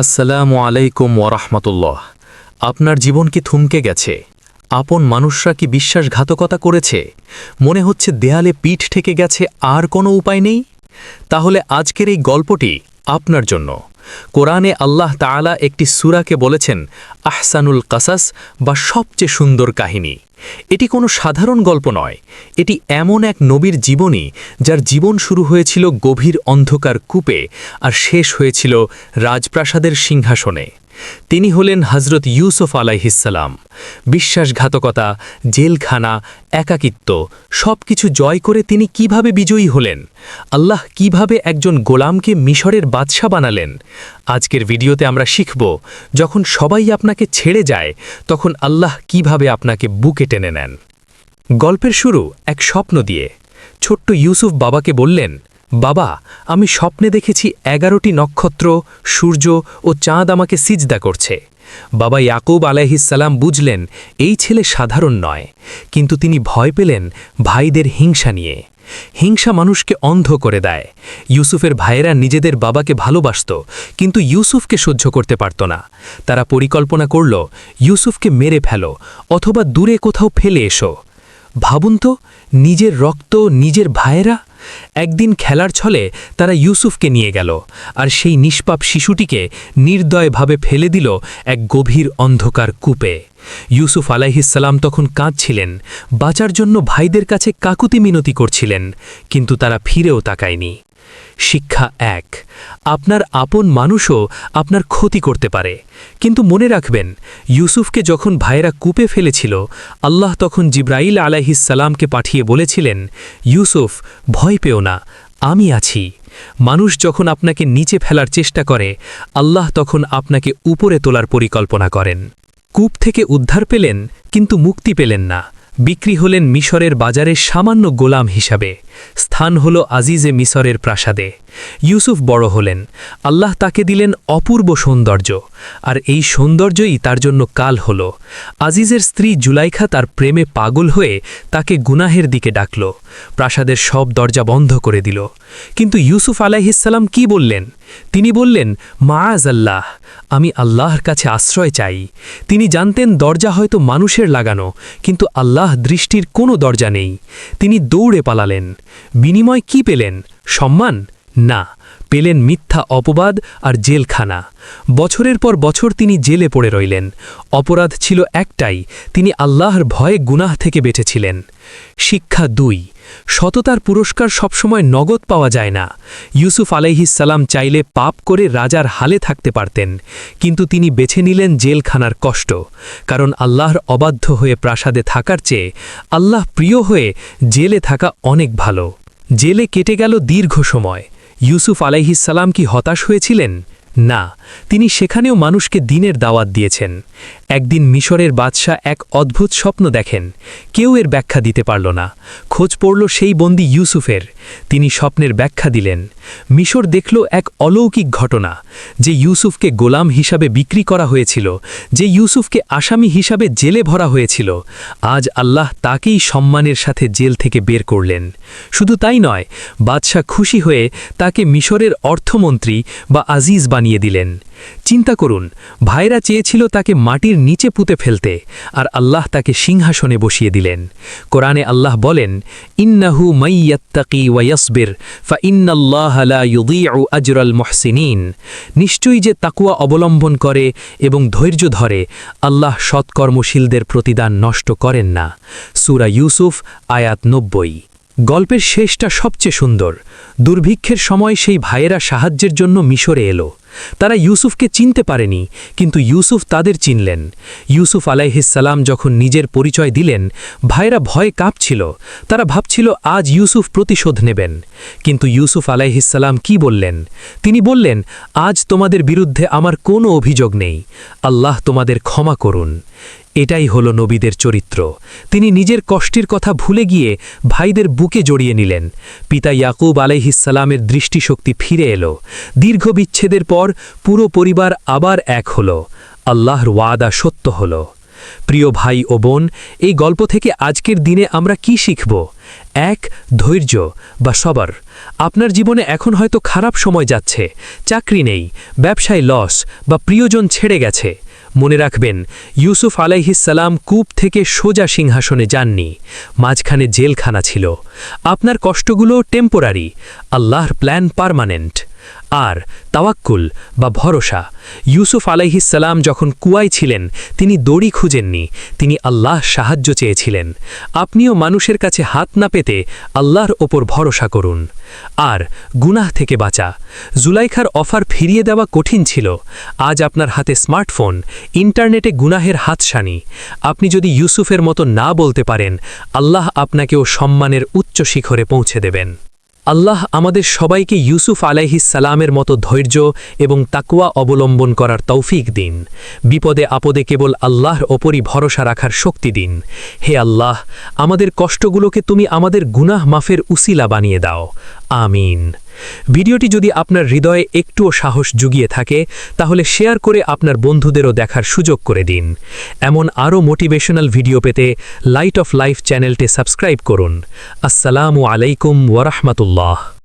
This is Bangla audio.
আসসালামু আলাইকুম ওরহমতুল্লাহ আপনার জীবন কি থমকে গেছে? আপন মানুষরা কি বিশ্বাসঘাতকতা করেছে? মনে হচ্ছে দেয়ালে পিঠ ঠেকে গেছে আর কোনো উপায় নেই? তাহলে আজকের এই গল্পটি আপনার জন্য। কোরআনে আল্লাহ তাআলা একটি সুরাকে বলেছেন, আহসানুল কাসাস বা সবচেয়ে সুন্দর কাহিনী। এটি কোনো সাধারণ গল্প নয়। এটি এমন এক নবীর জীবনী যার জীবন শুরু হয়েছিল গভীর অন্ধকার কূপে আর শেষ হয়েছিল রাজপ্রাসাদের সিংহাসনে। তিনি হলেন হজরত ইউসুফ আলাইহিসাল্লাম বিশ্বাসঘাতকতা, জেলখানা, একাকিত্ব সব কিছু জয় করে তিনি কীভাবে বিজয়ী হলেন? আল্লাহ কীভাবে একজন গোলামকে মিশরের বাদশা বানালেন? আজকের ভিডিওতে আমরা শিখব, যখন সবাই আপনাকে ছেড়ে যায়, তখন আল্লাহ কীভাবে আপনাকে বুকে টেনে নেন। গল্পের শুরু এক স্বপ্ন দিয়ে। ছোট্ট ইউসুফ বাবাকে বললেন বাবা, আমি স্বপ্নে দেখেছি এগারোটি নক্ষত্র, সূর্য ও চাঁদ আমাকে সিজদা করছে। বাবা ইয়াকুব আলাইহিসাল্লাম বুঝলেন, এই ছেলে সাধারণ নয়, কিন্তু তিনি ভয় পেলেন ভাইদের হিংসা নিয়ে। হিংসা মানুষকে অন্ধ করে দেয়। ইউসুফের ভাইয়েরা নিজেদের বাবাকে ভালোবাসত, কিন্তু ইউসুফকে সহ্য করতে পারত না। তারা পরিকল্পনা করল, ইউসুফকে মেরে ফেলো, অথবা দূরে কোথাও ফেলে এসো। ভাবুন তো, নিজের রক্ত, নিজের ভাইয়েরা একদিন খেলার ছলে তারা ইউসুফকে নিয়ে গেল, আর সেই নিষ্পাপ শিশুটিকে নির্দয়ভাবে ফেলে দিল এক গভীর অন্ধকার কূপে। ইউসুফ আলাইহিসাল্লাম তখন কাঁদছিলেন, বাঁচার জন্য ভাইদের কাছে কাকুতি মিনতি করছিলেন, কিন্তু তারা ফিরেও তাকায়নি। শিক্ষা এক, আপনার আপন মানুষও আপনার ক্ষতি করতে পারে। কিন্তু মনে রাখবেন, ইউসুফকে যখন ভাইয়েরা কূপে ফেলেছিল, আল্লাহ তখন জিব্রাইল আলাইহিসাল্লামকে পাঠিয়ে বলেছিলেন, ইউসুফ, ভয় পেও না, আমি আছি। মানুষ যখন আপনাকে নিচে ফেলার চেষ্টা করে, আল্লাহ তখন আপনাকে উপরে তোলার পরিকল্পনা করেন। কূপ থেকে উদ্ধার পেলেন, কিন্তু মুক্তি পেলেন না। বিক্রি হলেন মিশরের বাজারে সামান্য গোলাম হিসাবে। স্থান হল আজিজে মিশরের প্রাসাদে। ইউসুফ বড় হলেন। আল্লাহ তাকে দিলেন অপূর্ব সৌন্দর্য। আর এই সৌন্দর্যই তার জন্য কাল হল। আজিজের স্ত্রী জুলাইখা তার প্রেমে পাগল হয়ে তাকে গুনাহের দিকে ডাকল। প্রাসাদের সব দরজা বন্ধ করে দিল। কিন্তু ইউসুফ আলাইহিসাল্লাম কি বললেন? তিনি বললেন, মাআজ আল্লাহ, আমি আল্লাহর কাছে আশ্রয় চাই। তিনি জানতেন দরজা হয়তো মানুষের লাগানো, কিন্তু আল্লাহ দৃষ্টির কোনো দরজা নেই। তিনি দৌড়ে পালালেন। বিনিময় কি পেলেন? সম্মান? না, পেলেন মিথ্যা অপবাদ আর জেলখানা। বছরের পর বছর তিনি জেলে পড়ে রইলেন। অপরাধ ছিল একটাই, তিনি আল্লাহর ভয়ে গুনাহ থেকে বেঁচেছিলেন। শিক্ষা দুই, সততার পুরস্কার সবসময় নগদ পাওয়া যায় না। ইউসুফ আলাইহিসাল্লাম চাইলে পাপ করে রাজার হালে থাকতে পারতেন, কিন্তু তিনি বেছে নিলেন জেলখানার কষ্ট, কারণ আল্লাহর অবাধ্য হয়ে প্রাসাদে থাকার চেয়ে আল্লাহ প্রিয় হয়ে জেলে থাকা অনেক ভালো। জেলে কেটে গেল দীর্ঘ সময়। ইউসুফ আলাইহিসাল্লাম কি হতাশ হয়েছিলেন? না, তিনি সেখানেও মানুষকে দিনের দাওয়াত দিয়েছেন। একদিন মিশরের বাদশাহ এক অদ্ভুত স্বপ্ন দেখেন। কেউ এর ব্যাখ্যা দিতে পারল না। খোঁজ পড়ল সেই বন্দি ইউসুফের। তিনি স্বপ্নের ব্যাখ্যা দিলেন। মিশর দেখল এক অলৌকিক ঘটনা, যে ইউসুফকে গোলাম হিসাবে বিক্রি করা হয়েছিল, যে ইউসুফকে আসামি হিসাবে জেলে ভরা হয়েছিল। আজ আল্লাহ তাকেই সম্মানের সাথে জেল থেকে বের করলেন। শুধু তাই নয়, বাদশাহ খুশি হয়ে তাকে মিশরের অর্থমন্ত্রী বা আজিজ বানিয়ে দিলেন। চিন্তা করুন, ভাইরা চেয়েছিল তাকে মাটির নিচে পুঁতে ফেলতে, আর আল্লাহ তাকে সিংহাসনে বসিয়ে দিলেন। কোরআনে আল্লাহ বলেন, ইন্নাহু মাইয়াত্তাকি ওয়াইয়াসবির ফা আজরাল মুহসিনিন। নিশ্চয়ই যে তাকুয়া অবলম্বন করে এবং ধৈর্য ধরে, আল্লাহ সৎকর্মশীলদের প্রতিদান নষ্ট করেন না। সুরা ইউসুফ, আয়াত নব্বই। গল্পের শেষটা সবচেয়ে সুন্দর। দুর্ভিক্ষের সময় সেই ভাইয়েরা সাহায্যের জন্য মিশরে এলো। তারা ইউসুফকে চিনতে পারেনি, কিন্তু ইউসুফ তাদের চিনলেন। ইউসুফ আলাইহিসাল্লাম যখন নিজের পরিচয় দিলেন, ভাইরা ভয়ে কাঁপছিল। তারা ভাবছিল, আজ ইউসুফ প্রতিশোধ নেবেন। কিন্তু ইউসুফ আলাইহিসাল্লাম কি বললেন? তিনি বললেন, আজ তোমাদের বিরুদ্ধে আমার কোনো অভিযোগ নেই। আল্লাহ তোমাদের ক্ষমা করুন। এটাই হল নবীদের চরিত্র। তিনি নিজের কষ্টের কথা ভুলে গিয়ে ভাইদের বুকে জড়িয়ে নিলেন। পিতা ইয়াকুব আলাইহিসালামের দৃষ্টিশক্তি ফিরে এলো। দীর্ঘ বিচ্ছেদের পর পুরো পরিবার আবার এক হল। আল্লাহর ওয়াদা সত্য হল। প্রিয় ভাই ও বোন, এই গল্প থেকে আজকের দিনে আমরা কি শিখব? এক, ধৈর্য বা সবার। আপনার জীবনে এখন হয়তো খারাপ সময় যাচ্ছে, চাকরি নেই, ব্যবসায় লস বা প্রিয়জন ছেড়ে গেছে। মনে রাখবেন, ইউসুফ আলাইহিসাল্লাম কূপ থেকে সোজা সিংহাসনে যাননি, মাঝখানে জেলখানা ছিল। আপনার কষ্টগুলো টেম্পোরারি আল্লাহর প্ল্যান পার্মানেন্ট আর তাওয়াক্কুল বা ভরসা। ইউসুফ আলাইহিসাল্লাম যখন কুয়ায় ছিলেন, তিনি দড়ি খুঁজেননি, তিনি আল্লাহ সাহায্য চেয়েছিলেন। আপনিও মানুষের কাছে হাত না পেতে আল্লাহর ওপর ভরসা করুন। আর গুনাহ থেকে বাঁচা। জুলাইখার অফার ফিরিয়ে দেওয়া কঠিন ছিল। আজ আপনার হাতে স্মার্টফোন, ইন্টারনেটে গুনাহের হাতসানি আপনি যদি ইউসুফের মতো না বলতে পারেন, আল্লাহ আপনাকেও সম্মানের উচ্চ শিখরে পৌঁছে দেবেন। আল্লাহ আমাদের সবাইকে ইউসুফ সালামের মতো ধৈর্য এবং তাকুয়া অবলম্বন করার তৌফিক দিন। বিপদে আপদে কেবল আল্লাহর ওপরই ভরসা রাখার শক্তি দিন। হে আল্লাহ, আমাদের কষ্টগুলোকে তুমি আমাদের গুনাহ মাফের উসিলা বানিয়ে দাও। আমিন। ভিডিওটি যদি আপনার হৃদয়ে একটুও সাহস জুগিয়ে থাকে, তাহলে শেয়ার করে আপনার বন্ধুদেরও দেখার সুযোগ করে দিন। এমন আরও মোটিভেশনাল ভিডিও পেতে লাইট অফ লাইফ চ্যানেলটি সাবস্ক্রাইব করুন। আসসালামু আলাইকুম ওয়ারহমতুল্লাহ